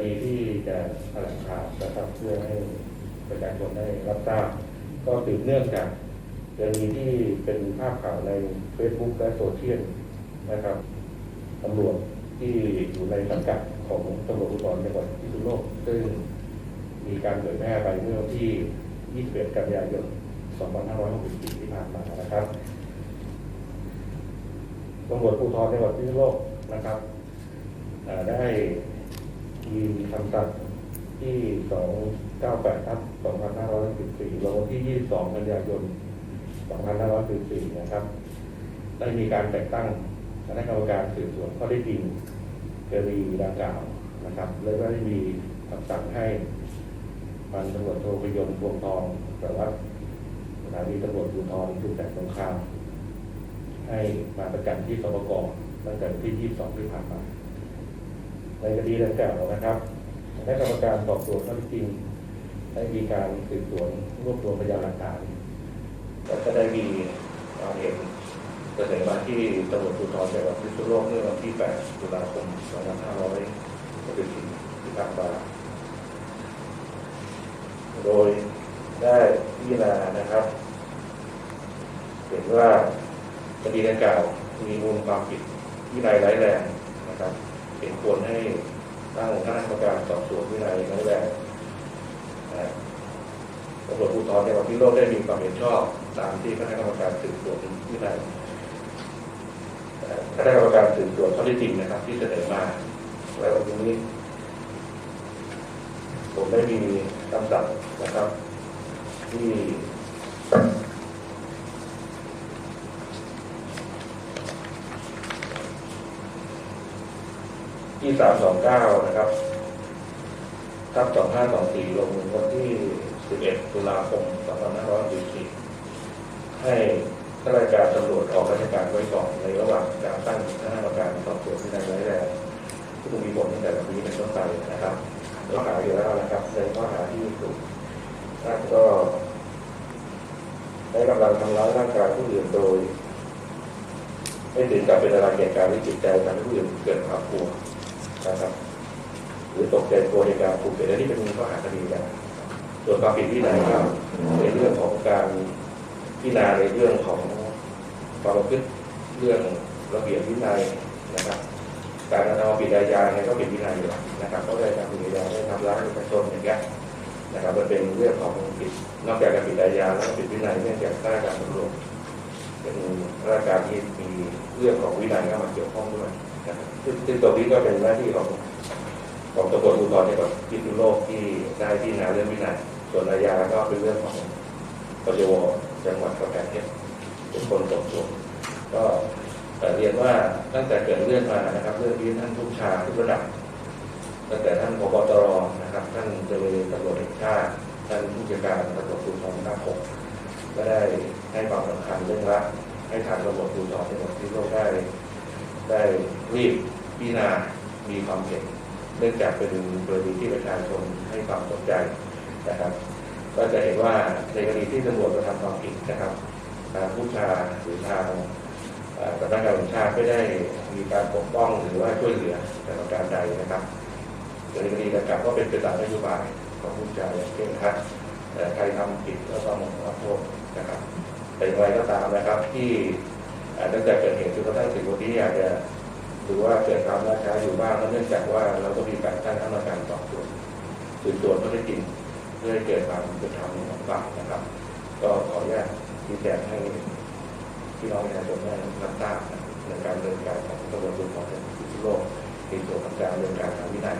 ณีที่จะแถลงข่าวนะครับเพื่อให้ประชาชนได้รับทราบก็สืบเนื่องจากกรณีที่เป็นภาพข่าวใน Facebook และโซเชียลนะครับตำรวจที่อยู่ในสังกัดของตำรวจภูธรจังหวัดพิษณุโลกซึ่งมีการเผยแพร่ไปเมื่อวันที่ 21 กันยายน 2564 ที่ผ่านมานะครับตำรวจภูธรจังหวัดพิษณุโลกนะครับได้ มีคำสั่งที่ 298ทับ2514ลงวันที่ 22 กันยายน 2514 นะครับ ได้มีการแต่งตั้งคณะกรรมการสืบสวนข้อได้จริงกรีดังกล่าวนะครับ และก็ได้มีคำสั่งให้พันตำรวจโทพยนต์พวงทองสารวัตรสถานีตำรวจภูธรสุดแต่สงครามให้มาประกันที่สปกตั้งแต่ที่ 22 ที่ผ่านมา ในคดีดังกล่าวนะครับคณะกรรมการสอบสวนข้อเท็จจริงได้มีการสืบสวนรวบรวมพยานหลักฐานแล้วก็ได้มีความเห็นเสนอมาที่ตำรวจภูธรจังหวัดพิษณุโลกเมื่อวันที่ 8 ตุลาคม 2564ที่ผ่านมาโดยได้พิจารณานะครับ เห็นว่าคดีดังกล่าวมีมูลความผิดวินัยร้ายแรงนะครับ เห็นควรให้ตั้งคณะกรรมการสอบสวนวินัยร้ายแรงนะตำรวจภูธรจังหวัดพิโลกได้มีความเห็นชอบตามที่คณะกรรมการสืบสวนวินัยคณะกรรมการสืบสวนข้อที่จริงนะครับ ที่เสนอมาแล้ววันนี้ ผมได้มีคำสั่งนะครับ ที่ ที่สามสองเก้านะครับทับสองห้าสองสี่ลงวันที่สิบเอ็ดตุลาคมสองพันห้าร้อยสี่สิบให้ข้าราชการตำรวจออกราชการไว้ก่อนในระหว่างการตั้งคณะกรรมการสอบสวนที่ในร้ายแรงที่ต้มีผลตั้งแต่วันนี้เป็นต้นไปนะครับข้อหาอยู่แล้วนะครับในข้อหาที่ถูกนั่นก็ได้กำลังทำร้ายร่างกายผู้อื่นโดย ไม่ถึงกับเป็นอะไรแก่การที่จิตใจทำให้ผู้อื่นเกิดความกลัว นะครับหรือตกใจกลัวในการถูกเป็นอันนี้เป็นข้อหาคดีนะส่วนความผิดที่ไหนก็ในเรื่องของการพิจารณาในเรื่องของความประพฤติเรื่องระเบียบวินัยนะครับ การกระทำผิดอาญาเนี่ยก็ผิดวินัยอยู่นะครับก็ได้ทำผิดอาญาได้ทำร้ายประชาชนอย่างเงี้ยนะครับมันเป็นเรื่องของผิดนอกจากการผิดอาญาแล้วผิดวินัยเนื่องจากข้าราชการตำรวจเป็นราชการที่มีเรื่องของวินัยเข้ามาเกี่ยวข้องด้วย ซึ่งตรงนี้ก็เป็นหน้าที่ของของตำรวจภูธรจังหวัดพิษณุโลกที่ได้ที่นาเรื่องวินัยส่วนอาญาก็เป็นเรื่องของปจวจังหวัดกำแพงเพชรเป็นคนสอบสวนก็เรียนว่าตั้งแต่เกิดเรื่องมานะครับ เรื่องนี้ท่านทุกชาทุกระดับตั้งแต่ท่านพบตรนะครับ ท่านเจริญตำรวจแห่งชาติท่านผู้จัดการตำรวจภูธรภาคหกก็ได้ให้ความสำคัญเรื่องละให้ทางตำรวจภูธรจังหวัดพิษณุโลกได้ ได้รีบพิจารณามีความเห็นเนื่องจากเป็นกรณีที่ประชาชนให้ความสนใจนะครับ ก็จะเห็นว่าในกรณีที่ตำรวจกระทำความผิดนะครับทางผู้ชาหรือทางสำนักงานตำรวจชาติไม่ได้มีการปกป้องหรือว่าช่วยเหลือแต่ประการใดนะครับในกรณีดังกล่าวก็เป็นไปตามนโยบายของผู้ชาอย่างเคร่งครัดใครทำผิดก็ต้องรับโทษนะครับแต่อย่างไรก็ตามนะครับที่ ตั้งแต่เกิดเหตุจนกระทั่งถึงวันนี้อาจจะถือว่าเกิดความล่าช้าอยู่บ้างเนื่องจากว่าเราก็มีการตั้งคณะกรรมการสอบสวนสืบสวนข้อเท็จจริงเพื่อให้เกิดความเป็นธรรมของฝ่ายนะครับ ก็ขออนุญาตชี้แจงให้พี่น้องประชาชนได้รับทราบนะครับในการดำเนินการของตำรวจภูธรจังหวัดพิษณุโลกในส่วนของการดำเนินการทางวินัย